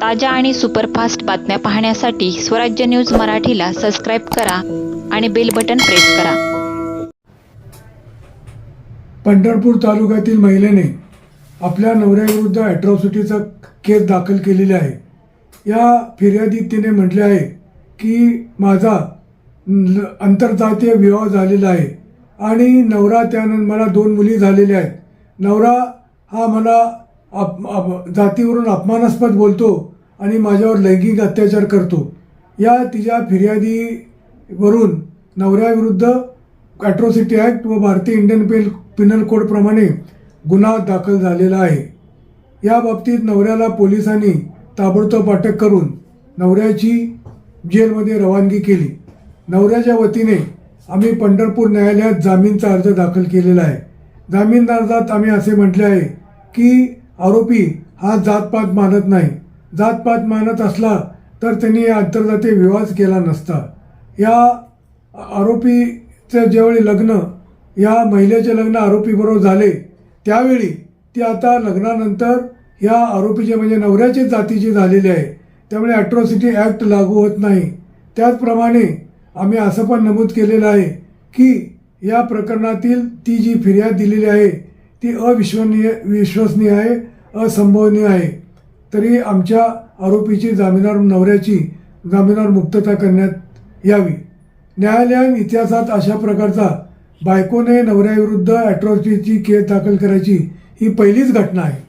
ताज्या आणि सुपरफास्ट बातम्या पाहण्यासाठी स्वराज्य न्यूज मराठीला सबस्क्राईब करा आणि बेल बटन प्रेस करा. पंढरपूर तालुक्यातील महिलेने आपल्या नवऱ्याविरुद्ध अॅट्रॉसिटीचा केस दाखल केलेली आहे. या फिर्यादीत तिने म्हटले आहे की माझा आंतरजातीय विवाह झालेला आहे आणि नवरा त्यानं मला दोन मुली झालेल्या आहेत. नवरा हा मला अप, अप जातीवरून अपमानास्पद बोलतो आणि माझ्यावर लैंगिक अत्याचार करतो. या तिच्या फिर्यादीवरून नवऱ्याविरुद्ध ॲट्रॉसिटी ॲक्ट व भारतीय इंडियन पेल पिनल कोडप्रमाणे गुन्हा दाखल झालेला आहे. या बाबतीत नवऱ्याला पोलिसांनी ताबडतोब अटक करून नवऱ्याची जेलमध्ये रवानगी केली. नवऱ्याच्या वतीने आम्ही पंढरपूर न्यायालयात जामीनचा अर्ज दाखल केलेला आहे. जामीन अर्जात आम्ही असे म्हटले आहे की आरोपी हा जातपात मानत नाही. जातपात मानत असला तर त्यांनी आंतरजातीय विवाह केला नसता. या आरोपीचं ज्यावेळी लग्न या महिलेचे लग्न आरोपीबरोबर झाले त्यावेळी ती आता लग्नानंतर या आरोपीचे म्हणजे नवऱ्याचे जातीचे झालेले आहे. त्यामुळे ॲट्रॉसिटी ॲक्ट लागू होत नाही. त्याचप्रमाणे आम्ही असं पण नमूद केलेलं आहे की या प्रकरणातील ती जी फिर्याद दिलेली आहे ती अविश्वनीय विश्वसनीय आहे असंभवनीय आहे. तरी आमच्या आरोपीची जामीनावर नवऱ्याची जामिनावर मुक्तता करण्यात यावी. न्यायालयीन इतिहासात अशा प्रकारचा बायकोने नवऱ्याविरुद्ध ॲट्रॉसिटीची केस दाखल करायची ही पहिलीच घटना आहे.